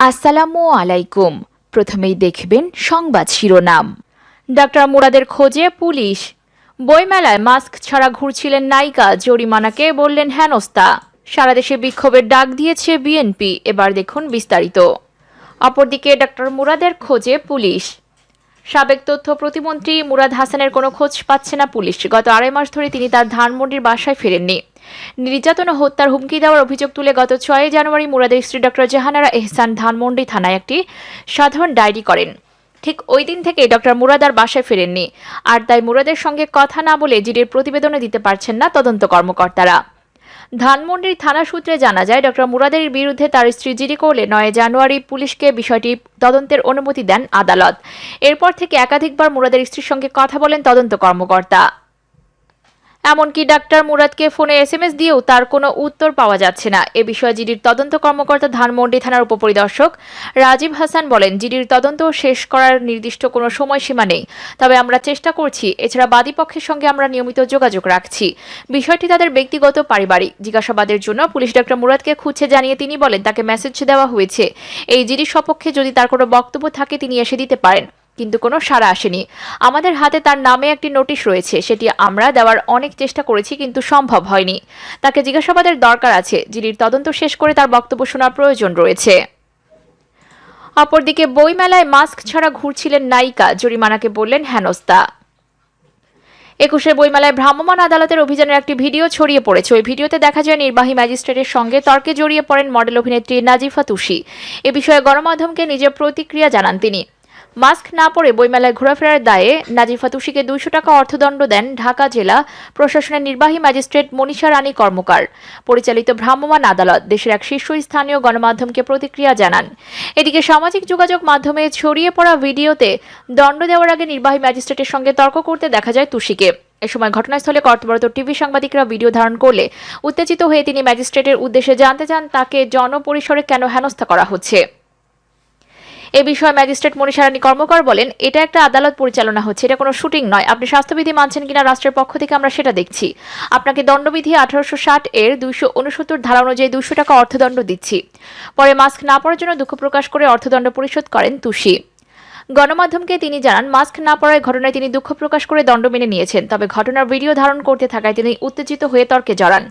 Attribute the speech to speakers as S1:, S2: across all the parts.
S1: আসসালামু আলাইকুম। প্রথমেই দেখবেন সংবাদ শিরোনাম। ডাক্তার মুরাদের খোঁজে পুলিশ। বইমেলায় মাস্ক ছাড়া ঘুরছিলেন নায়িকা, জরিমানাকে বললেন হেনস্তা সারা দেশে বিক্ষোভের ডাক দিয়েছে বিএনপি, এবার দেখুন বিস্তারিত। অপরদিকে ডাক্তার মুরাদের খোঁজে পুলিশ। সাবেক তথ্য প্রতিমন্ত্রী মুরাদ হাসানের কোনো খোঁজ পাচ্ছে না পুলিশ। গত আড়াই মাস ধরে তিনি তার ধানমন্ডির বাসায় ফেরেননি। নির্যাতন ও হত্যার হুমকি দেওয়ার অভিযোগ তুলে গত ছয় জানুয়ারি মুরাদের স্ত্রী ডক্টর জাহানারা এহসান ধানমন্ডি থানায় একটি সাধারণ ডায়েরি করেন। ঠিক ওই দিন থেকে ডক্টর মুরাদ আর বাসায় ফেরেননি। আর তাই মুরাদের সঙ্গে কথা না বলে জিডির প্রতিবেদনে দিতে পারছেন না তদন্ত কর্মকর্তারা। ধানমন্ডির থানা সূত্রে জানা যায়, ডক্টর মুরাদের বিরুদ্ধে তার স্ত্রী জিডি করলে নয় জানুয়ারি পুলিশকে বিষয়টি তদন্তের অনুমতি দেন আদালত। এরপর থেকে একাধিকবার মুরাদের স্ত্রীর সঙ্গে কথা বলেন তদন্ত কর্মকর্তা। এমনকি ডাক্তার মুরাদকে ফোনে এসএমএস দিয়েও তার কোনো উত্তর পাওয়া যাচ্ছে না। এ বিষয়ে জিডির তদন্ত কর্মকর্তা ধানমন্ডি থানার উপপরিদর্শক রাজীব হাসান বলেন, জিডির তদন্ত শেষ করার নির্দিষ্ট কোনো সময়সীমা নেই। তবে আমরা চেষ্টা করছি। এছাড়া বাদী পক্ষের সঙ্গে আমরা নিয়মিত যোগাযোগ রাখছি। বিষয়টি তাদের ব্যক্তিগত, পারিবারিক। জিজ্ঞাসাবাদের জন্য পুলিশ ডাক্তার মুরাদকে খুঁজছে জানিয়ে তিনি বলেন, তাকে মেসেজ দেওয়া হয়েছে। এই জিডির সপক্ষে যদি তার কোনো বক্তব্য থাকে, তিনি এসে দিতে পারেন। কিন্তু কোনো সাড়া আসেনি। আমাদের হাতে তার নামে একটি নোটিশ রয়েছে, সেটি আমরা দেওয়ার অনেক চেষ্টা করেছি কিন্তু সম্ভব হয়নি। তাকে জিজ্ঞাসাবাদের দরকার আছে জিডির তদন্ত শেষ করে তার বক্তব্য শোনার প্রয়োজন রয়েছে। অপরদিকে বইমেলায় মাস্ক ছাড়া ঘুরছিলেন নায়িকা, জরিমানাকে বললেন হেনস্তা একুশের বইমেলায় ভ্রাম্যমাণ আদালতের অভিযানের একটি ভিডিও ছড়িয়ে পড়েছে। ওই ভিডিওতে দেখা যায় নির্বাহী ম্যাজিস্ট্রেটের সঙ্গে তর্কে জড়িয়ে পড়েন মডেল অভিনেত্রী নাজিফা তুষি। এ বিষয়ে গণমাধ্যমকে নিজের প্রতিক্রিয়া জানান তিনি। মাস্ক না পরে বইমেলায় ঘোরাফেরার দায়ে নাজিফা তুষিকে দুইশো টাকা অর্থদণ্ড দেন ঢাকা জেলা প্রশাসনের নির্বাহী ম্যাজিস্ট্রেট মনীষা রানী কর্মকার। পরিচালিত ভ্রাম্যমাণ আদালত দেশের এক শীর্ষস্থানীয় গণমাধ্যমকে প্রতিক্রিয়া জানান। এদিকে সামাজিক যোগাযোগ মাধ্যমে ছড়িয়ে পড়া ভিডিওতে দণ্ড দেওয়ার আগে নির্বাহী ম্যাজিস্ট্রেটের সঙ্গে তর্ক করতে দেখা যায় তুষিকে। এ সময় ঘটনাস্থলে কর্তব্যরত টিভি সাংবাদিকরা ভিডিও ধারণ করলে উত্তেজিত হয়ে তিনি ম্যাজিস্ট্রেটের উদ্দেশ্যে জানতে চান তাকে জনপরিসরে কেন হেনস্থা করা হচ্ছে। এ বিষয়ে ম্যাজিস্ট্রেট মনীষারানী কর্মকর বলেন, এটা একটা আদালত পরিচালনা হচ্ছে, এটা কোনো শুটিং নয়। আপনি স্বাস্থ্যবিধি মানছেন কিনা রাষ্ট্রের পক্ষ থেকে আমরা সেটা দেখছি। আপনাকে দণ্ডবিধি আঠারোশো ষাট এর দুইশো উনসত্তর ধারা অনুযায়ী দুশো টাকা অর্থদণ্ড দিচ্ছি। পরে মাস্ক না পরার জন্য দুঃখ প্রকাশ করে অর্থদণ্ড পরিশোধ করেন তুষি। গণমাধ্যমকে তিনি জানান, মাস্ক না পরার ঘটনায় তিনি দুঃখ প্রকাশ করে দণ্ড মেনে নিয়েছেন, তবে ঘটনার ভিডিও ধারণ করতে থাকায় তিনি উত্তেজিত হয়ে তর্কে জড়ান।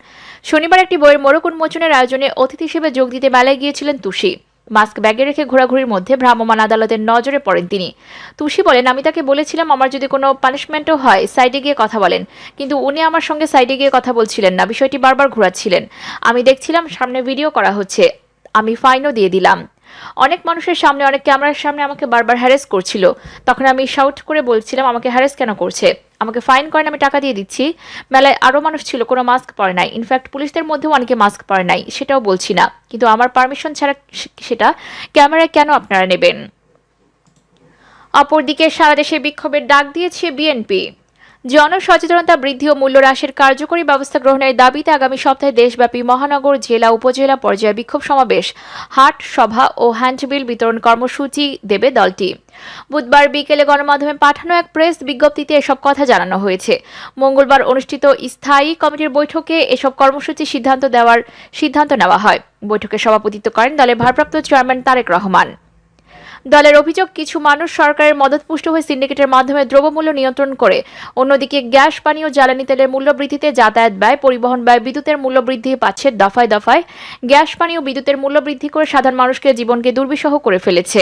S1: শনিবার একটি বইয়ের মোড়ক উন্মোচনের আয়োজনে অতিথি হিসেবে যোগ দিতে মেলায় গিয়েছিলেন তুষি। মাস্ক ব্যাগে রেখে ঘোরাঘুরির মধ্যে ভ্রাম্যমাণ আদালতের নজরে পড়েন তিনি। তুষি বলেন, আমি তাকে বলেছিলাম আমার যদি কোনো পানিশমেন্টও হয় সাইডে গিয়ে কথা বলেন। কিন্তু উনি আমার সঙ্গে সাইডে গিয়ে কথা বলছিলেন না, বিষয়টি বারবার ঘোরাচ্ছিলেন। আমি দেখছিলাম সামনে ভিডিও করা হচ্ছে। আমি ফাইনও দিয়ে দিলাম। অনেক মানুষের সামনে, অনেক ক্যামেরার সামনে আমাকে বারবার হ্যারেস করছিল। তখন আমি শাউট করে বলছিলাম, আমাকে হ্যারেস কেন করছে? আমাকে ফাইন করেন, আমি টাকা দিয়ে দিচ্ছি। মেলায় আরও মানুষ ছিল, কোনো মাস্ক পরে নাই। ইনফ্যাক্ট পুলিশদের মধ্যেও অনেকে মাস্ক পরে নাই, সেটাও বলছি না। কিন্তু আমার পারমিশন ছাড়া সেটা ক্যামেরায় কেন আপনারা নেবেন? অপরদিকে সারা দেশে বিক্ষোভের ডাক দিয়েছে বিএনপি। জনসচেতনতা বৃদ্ধি ও মূল্য হ্রাসের কার্যকরী ব্যবস্থা গ্রহণের দাবিতে আগামী সপ্তাহে দেশব্যাপী মহানগর, জেলা, উপজেলা পর্যায়ে বিক্ষোভ সমাবেশ। হাট, সভা ও হ্যান্ডবিল বিতরণ কর্মসূচি দেবে দলটি। বুধবার বিকেলে গণমাধ্যমে পাঠানো এক প্রেস বিজ্ঞপ্তিতে এসব কথা জানানো হয়েছে। মঙ্গলবার অনুষ্ঠিত স্থায়ী কমিটির বৈঠকে এসব কর্মসূচি সিদ্ধান্ত দেওয়ার সিদ্ধান্ত নেওয়া হয়। বৈঠকে সভাপতিত্ব করেন দলের ভারপ্রাপ্ত চেয়ারম্যান তারেক রহমান। দলের অভিযোগ, কিছু মানুষ সরকারের মদতপুষ্ট হয়ে সিন্ডিকেটের মাধ্যমে দ্রব্যমূল্য নিয়ন্ত্রণ করে। অন্যদিকে গ্যাস, পানি ও জ্বালানি তেলের মূল্য বৃদ্ধিতে যাতায়াত ব্যয়, পরিবহন ব্যয়, বিদ্যুতের মূল্য বৃদ্ধি পাচ্ছে দফায় দফায়। গ্যাস, পানি ও বিদ্যুতের মূল্য বৃদ্ধি করে সাধারণ মানুষকে জীবনকে দুর্বিষহ করে ফেলেছে।